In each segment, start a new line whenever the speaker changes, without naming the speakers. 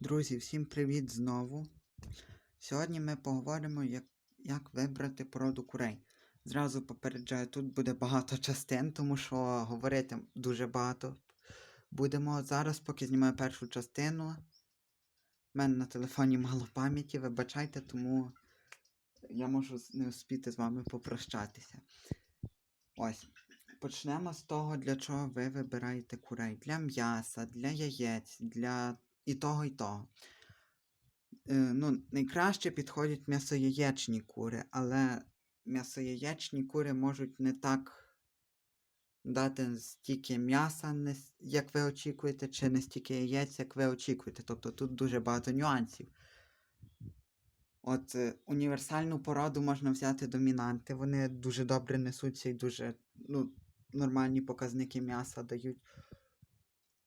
Друзі, всім привіт знову. Сьогодні ми поговоримо, як, як вибрати породу курей. Зразу попереджаю, тут буде багато частин, тому що говорити дуже багато. Будемо зараз, поки знімаю першу частину. У мене на телефоні мало пам'яті, вибачайте, тому я можу не успіти з вами попрощатися. Ось. Почнемо з того, для чого ви вибираєте курей. Для м'яса, для яєць, для і того, і того. Е, ну, найкраще підходять м'ясояєчні кури, але м'ясояєчні кури можуть не так дати стільки м'яса, як ви очікуєте, чи не стільки яєць, як ви очікуєте. Тобто тут дуже багато нюансів. От е, універсальну породу можна взяти домінанти. Вони дуже добре несуться і дуже ну, нормальні показники м'яса дають.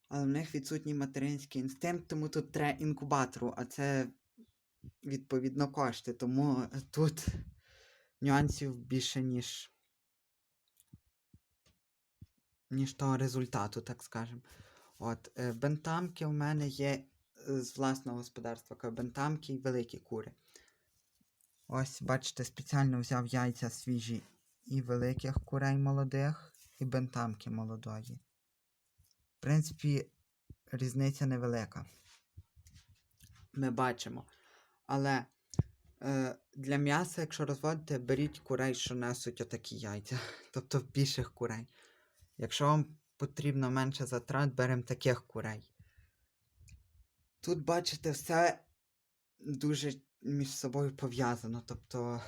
Але в них відсутній материнський інстинкт, тому тут треба інкубатору, а це відповідно кошти. Тому е, тут нюансів більше, ніж, ніж того результату, так скажемо. От, е, бентамки у мене є е, з власного господарства, бентамки і великі кури. Ось, бачите, спеціально взяв яйця свіжі і великих курей молодих, і бентамки молодої. В принципі, різниця невелика. Ми бачимо. Але е, для м'яса, якщо розводите, беріть курей, що несуть отакі яйця. Тобто більших курей. Якщо вам потрібно менше затрат, беремо таких курей. Тут, бачите, все дуже між собою пов'язано. Тобто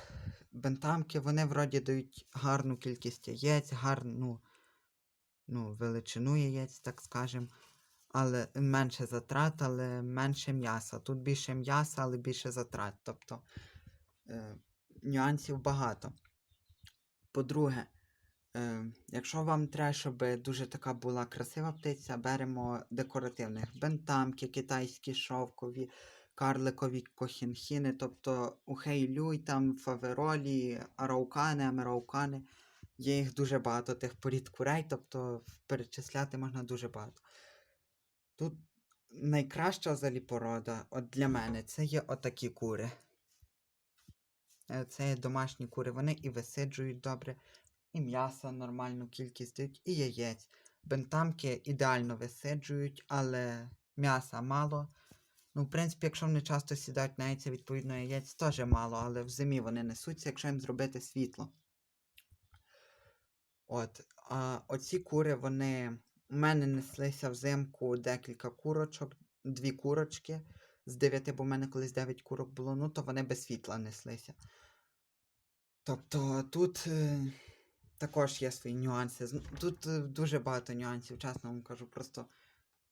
бентамки, вони вроді дають гарну кількість яєць, гарну ну, величину яєць, так скажемо. Але менше затрат, але менше м'яса. Тут більше м'яса, але більше затрат. Тобто е, нюансів багато. По-друге, е, якщо вам треба, щоб дуже така була красива птиця, беремо декоративних бентамки, китайські шовкові, карликові кохінхіни, тобто ухейлюй, там фаверолі, араукани, амераукани. Є їх дуже багато тих порід курей, тобто перечисляти можна дуже багато. Тут найкраща взагалі порода, от для мене, це є отакі кури. Е, Це є домашні кури, вони і висиджують добре, і м'яса нормальну кількість дають, і яєць. Бентамки ідеально висиджують, але м'яса мало. Ну, в принципі, якщо вони часто сідають на яйця, відповідно, яєць теж мало, але в зимі вони несуться, якщо їм зробити світло. От, а оці кури, вони. У мене неслися взимку декілька курочок, дві курочки з дев'яти, бо в мене колись дев'ять курок було, ну то вони без світла неслися. Тобто тут е, також є свої нюанси. Тут е, дуже багато нюансів, чесно вам кажу. Просто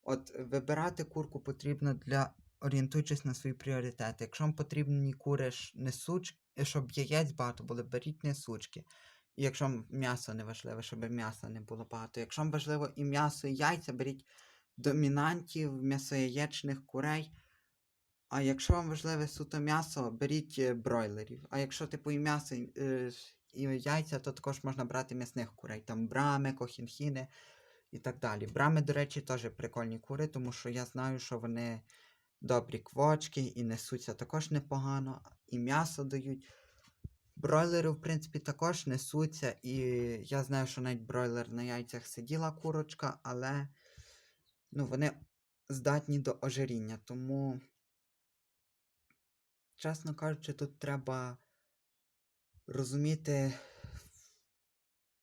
от вибирати курку потрібно для орієнтуючись на свої пріоритети. Якщо вам потрібні кури ж несуч, щоб яєць багато було, беріть несучки. Якщо м'ясо не важливе, щоб м'яса не було багато. Якщо вам важливо і м'ясо, і яйця, беріть домінантів, м'ясояєчних курей. А якщо вам важливе суто м'ясо, беріть е, бройлерів. А якщо типу і м'ясо, е, і яйця, то також можна брати м'ясних курей. Там брами, кохінхіни і так далі. Брами, до речі, теж прикольні кури, тому що я знаю, що вони добрі квочки і несуться також непогано, і м'ясо дають. Бройлери, в принципі, також несуться, і я знаю, що навіть бройлер на яйцях сиділа курочка, але ну, вони здатні до ожиріння. Тому, чесно кажучи, тут треба розуміти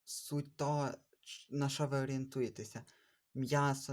суть того, на що ви орієнтуєтеся. М'ясо,